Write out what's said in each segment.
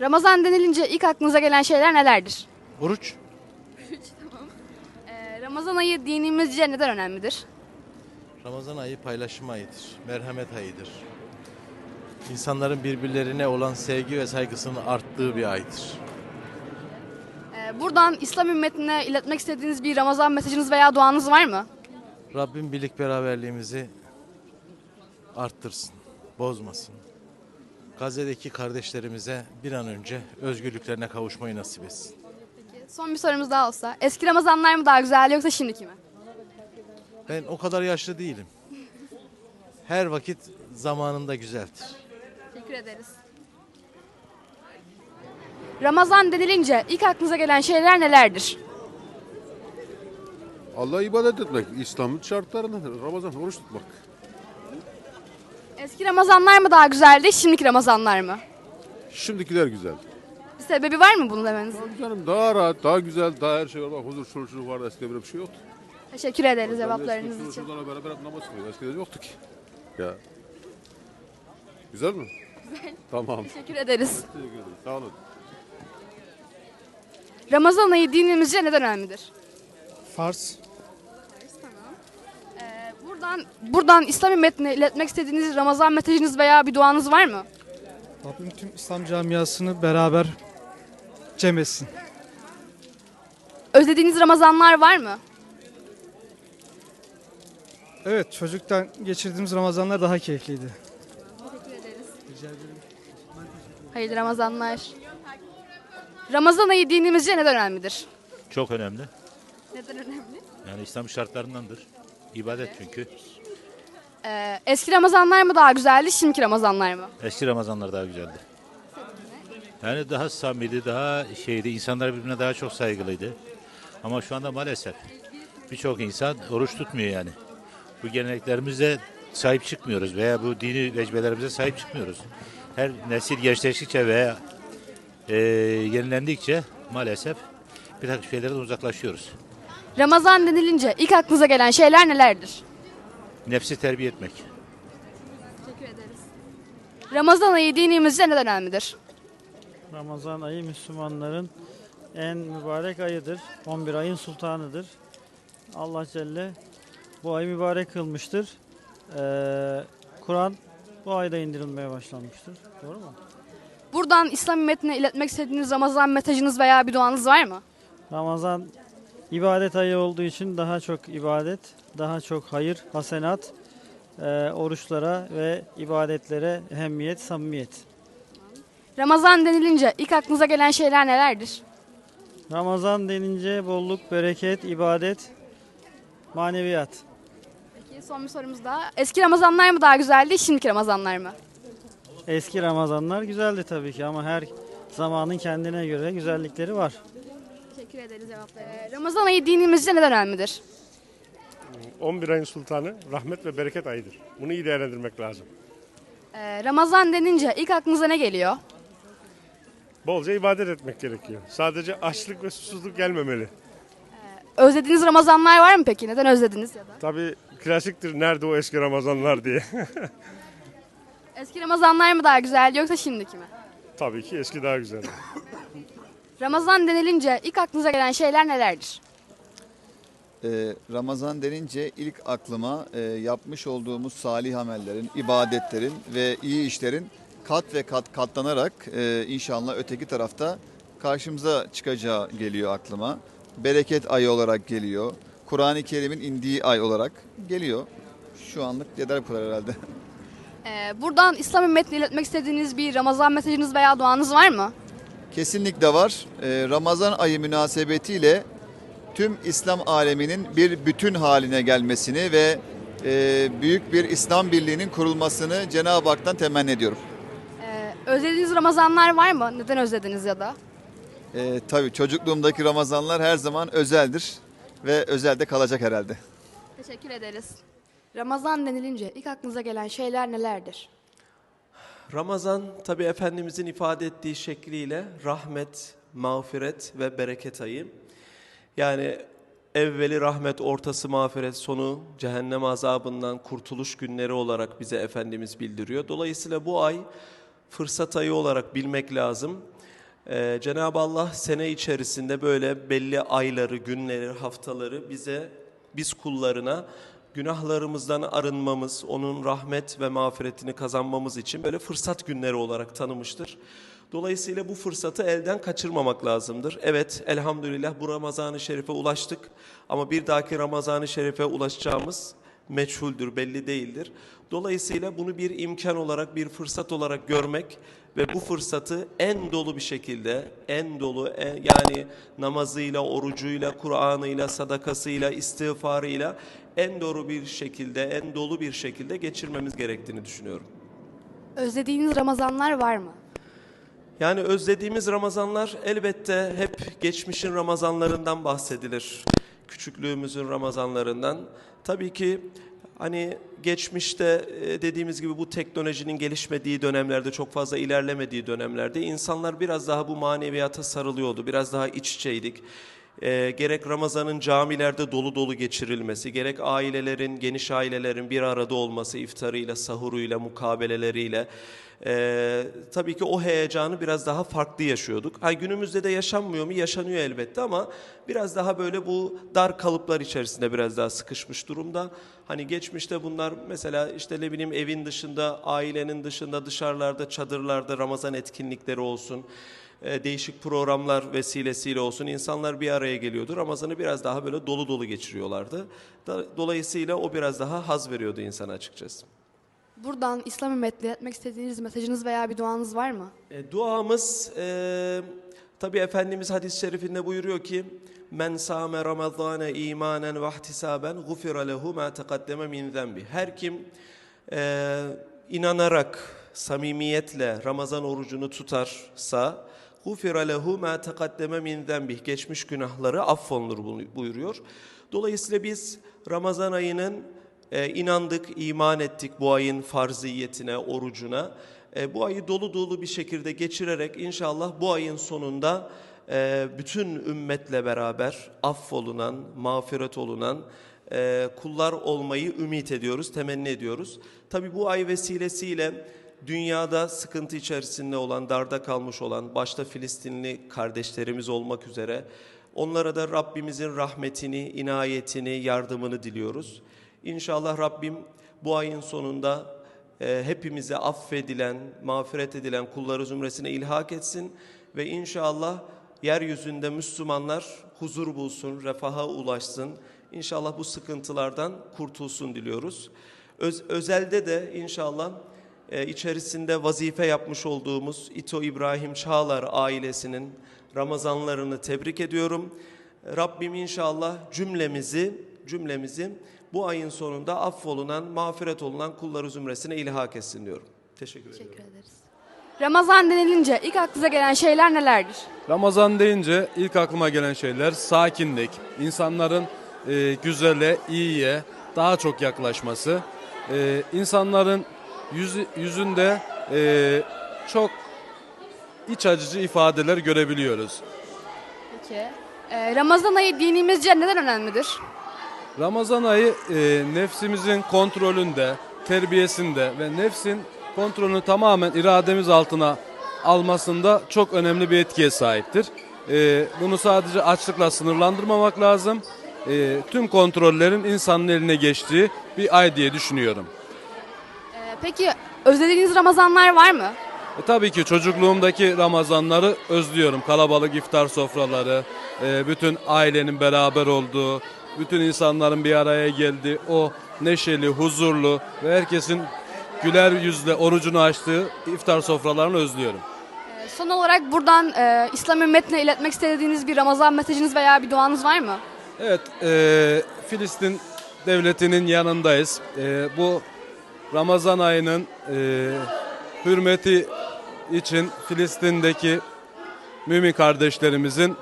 Ramazan denilince ilk aklınıza gelen şeyler nelerdir? Oruç. Ee, Ramazan ayı dinimizce neden önemlidir? Ramazan ayı paylaşım ayıdır. Merhamet ayıdır. İnsanların birbirlerine olan sevgi ve saygısının arttığı bir aydır. Ee, buradan İslam ümmetine iletmek istediğiniz bir Ramazan mesajınız veya duanız var mı? Rabbim birlik beraberliğimizi arttırsın, bozmasın. Gazze'deki kardeşlerimize bir an önce özgürlüklerine kavuşmayı nasip etsin. Son bir sorumuz daha olsa. Eski Ramazanlar mı daha güzel yoksa şimdiki mi? Ben o kadar yaşlı değilim. Her vakit zamanında güzeldir. Teşekkür ederiz. Ramazan denilince ilk aklınıza gelen şeyler nelerdir? Allah'a ibadet etmek, İslam'ın şartlarından. Ramazan oruç tutmak. Eski Ramazanlar mı daha güzeldi, şimdiki Ramazanlar mı? Şimdikiler güzel. Bir sebebi var mı bunu demenizin? Tabii canım daha rahat, daha güzel, daha her şey var. Bak huzur, şuursuzluk vardı. Eskiden böyle bir şey yoktu. Teşekkür ederiz cevaplarınız için. şuradan beraber hep namaz kılıyordu. Eskiden yoktu ki. Ya. Güzel mi? Güzel. Tamam. Teşekkür ederiz. Teşekkür ederim. Sağ olun. Ramazan ayı dinimizce neden önemlidir? Fars. Buradan buradan İslam ümmetine iletmek istediğiniz Ramazan mesajınız veya bir duanız var mı? Rabbim tüm İslam camiasını beraber cem etsin. Özlediğiniz Ramazanlar var mı? Evet çocuktan geçirdiğimiz Ramazanlar daha keyifliydi. Hayırlı Ramazanlar. Ramazan ayı dinimizce neden önemlidir? Çok önemli. Neden önemli? Yani İslam şartlarındandır. İbadet çünkü. Ee, eski Ramazanlar mı daha güzeldi, şimdiki Ramazanlar mı? Eski Ramazanlar daha güzeldi. Yani daha samimi, daha şeydi, insanlar birbirine daha çok saygılıydı. Ama şu anda maalesef birçok insan oruç tutmuyor yani. Bu geleneklerimize sahip çıkmıyoruz veya bu dini vecbelerimize sahip çıkmıyoruz. Her nesil gençleştikçe veya e, yenilendikçe maalesef bir takım şeylerden uzaklaşıyoruz. Ramazan denilince ilk aklınıza gelen şeyler nelerdir? Nefsi terbiye etmek. Teşekkür ederiz. Ramazan ayı dinimizce neden önemlidir? Ramazan ayı Müslümanların en mübarek ayıdır. 11 ayın sultanıdır. Allah Celle bu ayı mübarek kılmıştır. Ee, Kur'an bu ayda indirilmeye başlanmıştır. Doğru mu? Buradan İslam ümmetine iletmek istediğiniz Ramazan mesajınız veya bir duanız var mı? Ramazan ibadet ayı olduğu için daha çok ibadet, daha çok hayır, hasenat, e, oruçlara ve ibadetlere ehemmiyet, samimiyet. Ramazan denilince ilk aklınıza gelen şeyler nelerdir? Ramazan denince bolluk, bereket, ibadet, maneviyat. Peki son bir sorumuz daha. Eski Ramazanlar mı daha güzeldi, şimdiki Ramazanlar mı? Eski Ramazanlar güzeldi tabii ki ama her zamanın kendine göre güzellikleri var. Teşekkür ederiz cevapları. Ee, Ramazan ayı dinimizce neden önemlidir? 11 ayın sultanı rahmet ve bereket ayıdır. Bunu iyi değerlendirmek lazım. Ee, Ramazan denince ilk aklınıza ne geliyor? Bolca ibadet etmek gerekiyor. Sadece açlık ve susuzluk gelmemeli. Özlediğiniz Ramazanlar var mı peki? Neden özlediniz ya da? Tabii klasiktir nerede o eski Ramazanlar diye. Eski Ramazanlar mı daha güzeldi yoksa şimdiki mi? Tabii ki eski daha güzel. Ramazan denilince ilk aklınıza gelen şeyler nelerdir? Ee, Ramazan denince ilk aklıma e, yapmış olduğumuz salih amellerin, ibadetlerin ve iyi işlerin kat ve kat katlanarak e, inşallah öteki tarafta karşımıza çıkacağı geliyor aklıma. Bereket ayı olarak geliyor. Kur'an-ı Kerim'in indiği ay olarak geliyor. Şu anlık yeter bu kadar herhalde. Ee, buradan İslam ümmetine iletmek istediğiniz bir Ramazan mesajınız veya duanız var mı? Kesinlikle var. Ee, Ramazan ayı münasebetiyle tüm İslam aleminin bir bütün haline gelmesini ve e, büyük bir İslam birliğinin kurulmasını Cenab-ı Hak'tan temenni ediyorum. Ee, özlediğiniz Ramazanlar var mı? Neden özlediniz ya da? Ee, tabii çocukluğumdaki Ramazanlar her zaman özeldir ve özelde kalacak herhalde. Teşekkür ederiz. Ramazan denilince ilk aklınıza gelen şeyler nelerdir? Ramazan tabi Efendimizin ifade ettiği şekliyle rahmet, mağfiret ve bereket ayı. Yani evveli rahmet, ortası mağfiret, sonu cehennem azabından kurtuluş günleri olarak bize Efendimiz bildiriyor. Dolayısıyla bu ay fırsat ayı olarak bilmek lazım. Ee, Cenab-ı Allah sene içerisinde böyle belli ayları, günleri, haftaları bize, biz kullarına günahlarımızdan arınmamız, onun rahmet ve mağfiretini kazanmamız için böyle fırsat günleri olarak tanımıştır. Dolayısıyla bu fırsatı elden kaçırmamak lazımdır. Evet elhamdülillah bu Ramazan-ı Şerif'e ulaştık ama bir dahaki Ramazan-ı Şerif'e ulaşacağımız meçhuldür, belli değildir. Dolayısıyla bunu bir imkan olarak, bir fırsat olarak görmek ve bu fırsatı en dolu bir şekilde, en dolu en- yani namazıyla, orucuyla, Kur'an'ıyla, sadakasıyla, istiğfarıyla en doğru bir şekilde, en dolu bir şekilde geçirmemiz gerektiğini düşünüyorum. Özlediğiniz Ramazanlar var mı? Yani özlediğimiz Ramazanlar elbette hep geçmişin Ramazanlarından bahsedilir. Küçüklüğümüzün Ramazanlarından. Tabii ki hani geçmişte e, dediğimiz gibi bu teknolojinin gelişmediği dönemlerde, çok fazla ilerlemediği dönemlerde insanlar biraz daha bu maneviyata sarılıyordu. Biraz daha iç içeydik. E, gerek Ramazan'ın camilerde dolu dolu geçirilmesi, gerek ailelerin, geniş ailelerin bir arada olması, iftarıyla, sahuruyla, mukabeleleriyle, e, tabii ki o heyecanı biraz daha farklı yaşıyorduk. Ha, günümüzde de yaşanmıyor mu? Yaşanıyor elbette ama biraz daha böyle bu dar kalıplar içerisinde biraz daha sıkışmış durumda. Hani geçmişte bunlar mesela işte ne bileyim evin dışında, ailenin dışında, dışarılarda, çadırlarda Ramazan etkinlikleri olsun e, değişik programlar vesilesiyle olsun insanlar bir araya geliyordu. Ramazan'ı biraz daha böyle dolu dolu geçiriyorlardı. Dolayısıyla o biraz daha haz veriyordu insana açıkçası. Buradan İslam ümmetine iletmek istediğiniz mesajınız veya bir duanız var mı? E, duamız e, tabi Efendimiz hadis-i şerifinde buyuruyor ki Men sâme ramazâne imanen ve ihtisaben gufira lehu ma teqaddeme min zenbi. Her kim e, inanarak, samimiyetle Ramazan orucunu tutarsa gufira lehu ma teqaddeme min zenbi. Geçmiş günahları affolunur buyuruyor. Dolayısıyla biz Ramazan ayının e, inandık, iman ettik bu ayın farziyetine, orucuna. E, bu ayı dolu dolu bir şekilde geçirerek inşallah bu ayın sonunda e, bütün ümmetle beraber affolunan, mağfiret olunan e, kullar olmayı ümit ediyoruz, temenni ediyoruz. Tabi bu ay vesilesiyle dünyada sıkıntı içerisinde olan, darda kalmış olan, başta Filistinli kardeşlerimiz olmak üzere onlara da Rabbimizin rahmetini, inayetini, yardımını diliyoruz. İnşallah Rabbim bu ayın sonunda e, hepimize affedilen, mağfiret edilen kulları zümresine ilhak etsin ve inşallah yeryüzünde Müslümanlar huzur bulsun, refaha ulaşsın. İnşallah bu sıkıntılardan kurtulsun diliyoruz. Öz- özelde de inşallah e, içerisinde vazife yapmış olduğumuz İto İbrahim Çağlar ailesinin Ramazanlarını tebrik ediyorum. Rabbim inşallah cümlemizi cümlemizi bu ayın sonunda affolunan, mağfiret olunan kulları zümresine ilhak etsin diyorum. Teşekkür ederim. Teşekkür ederiz. Ramazan denilince ilk aklınıza gelen şeyler nelerdir? Ramazan deyince ilk aklıma gelen şeyler sakinlik, insanların e, güzele, iyiye daha çok yaklaşması, e, insanların yüzü, yüzünde e, çok iç acıcı ifadeler görebiliyoruz. Peki. Ee, Ramazan ayı dinimizce neden önemlidir? Ramazan ayı e, nefsimizin kontrolünde, terbiyesinde ve nefsin kontrolünü tamamen irademiz altına almasında çok önemli bir etkiye sahiptir. E, bunu sadece açlıkla sınırlandırmamak lazım. E, tüm kontrollerin insanın eline geçtiği bir ay diye düşünüyorum. Peki özlediğiniz Ramazanlar var mı? E, tabii ki çocukluğumdaki Ramazanları özlüyorum. Kalabalık iftar sofraları, e, bütün ailenin beraber olduğu, bütün insanların bir araya geldiği o neşeli, huzurlu ve herkesin güler yüzle orucunu açtığı iftar sofralarını özlüyorum. Ee, son olarak buradan e, İslam ümmetine iletmek istediğiniz bir Ramazan mesajınız veya bir duanız var mı? Evet, e, Filistin devletinin yanındayız. E, bu Ramazan ayının e, hürmeti için Filistin'deki mümin kardeşlerimizin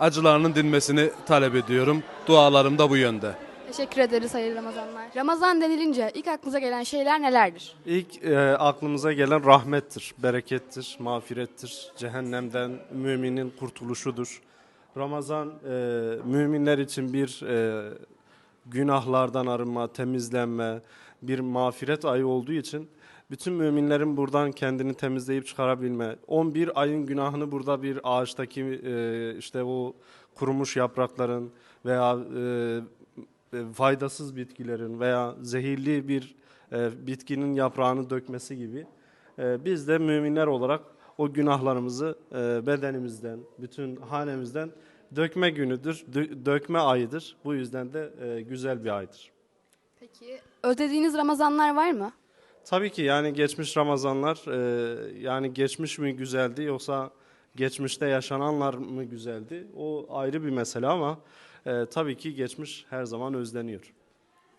acılarının dinmesini talep ediyorum. Dualarım da bu yönde. Teşekkür ederiz hayırlı Ramazanlar. Ramazan denilince ilk aklınıza gelen şeyler nelerdir? İlk e, aklımıza gelen rahmettir, berekettir, mağfirettir. Cehennemden müminin kurtuluşudur. Ramazan e, müminler için bir e, günahlardan arınma, temizlenme, bir mağfiret ayı olduğu için bütün müminlerin buradan kendini temizleyip çıkarabilme, 11 ayın günahını burada bir ağaçtaki e, işte o kurumuş yaprakların veya e, e, faydasız bitkilerin veya zehirli bir e, bitkinin yaprağını dökmesi gibi e, biz de müminler olarak o günahlarımızı e, bedenimizden, bütün hanemizden dökme günüdür, dö- dökme ayıdır. Bu yüzden de e, güzel bir aydır. Peki ödediğiniz Ramazanlar var mı? Tabii ki yani geçmiş Ramazanlar e, yani geçmiş mi güzeldi yoksa geçmişte yaşananlar mı güzeldi? O ayrı bir mesele ama e, tabii ki geçmiş her zaman özleniyor.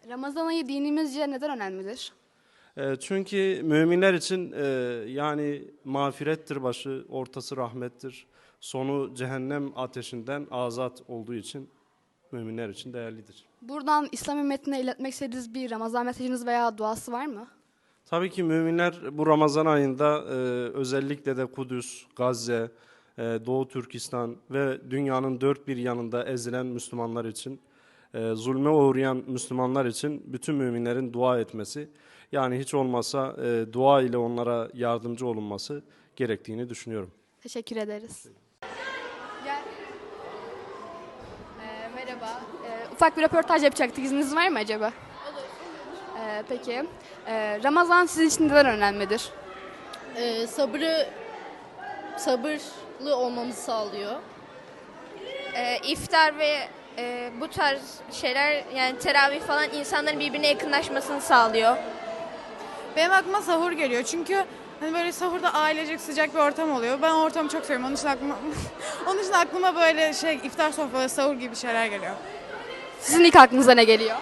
Ramazan ayı dinimizce neden önemlidir? E, çünkü müminler için e, yani mağfirettir başı, ortası rahmettir. Sonu cehennem ateşinden azat olduğu için müminler için değerlidir. Buradan İslam ümmetine iletmek istediğiniz bir Ramazan mesajınız veya duası var mı? Tabii ki müminler bu Ramazan ayında e, özellikle de Kudüs, Gazze, e, Doğu Türkistan ve dünyanın dört bir yanında ezilen Müslümanlar için, e, zulme uğrayan Müslümanlar için bütün müminlerin dua etmesi, yani hiç olmasa e, dua ile onlara yardımcı olunması gerektiğini düşünüyorum. Teşekkür ederiz. Gel. Ee, merhaba. Ee, ufak bir röportaj yapacaktık. İzniniz var mı acaba? Olur. Ee, peki. Ee, Ramazan sizin için neden önemlidir? Ee, sabrı sabırlı olmamızı sağlıyor. iftar ve e, bu tarz şeyler yani teravih falan insanların birbirine yakınlaşmasını sağlıyor. Benim aklıma sahur geliyor çünkü hani böyle sahurda ailecek sıcak bir ortam oluyor. Ben ortamı çok seviyorum. Onun için aklıma, onun için aklıma böyle şey iftar sofraları, sahur gibi şeyler geliyor. Sizin ilk aklınıza ne geliyor?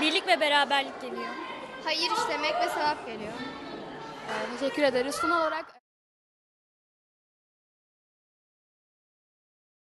Birlik ve beraberlik geliyor. Hayır işlemek ve sevap geliyor. Ee, teşekkür ederiz. Son olarak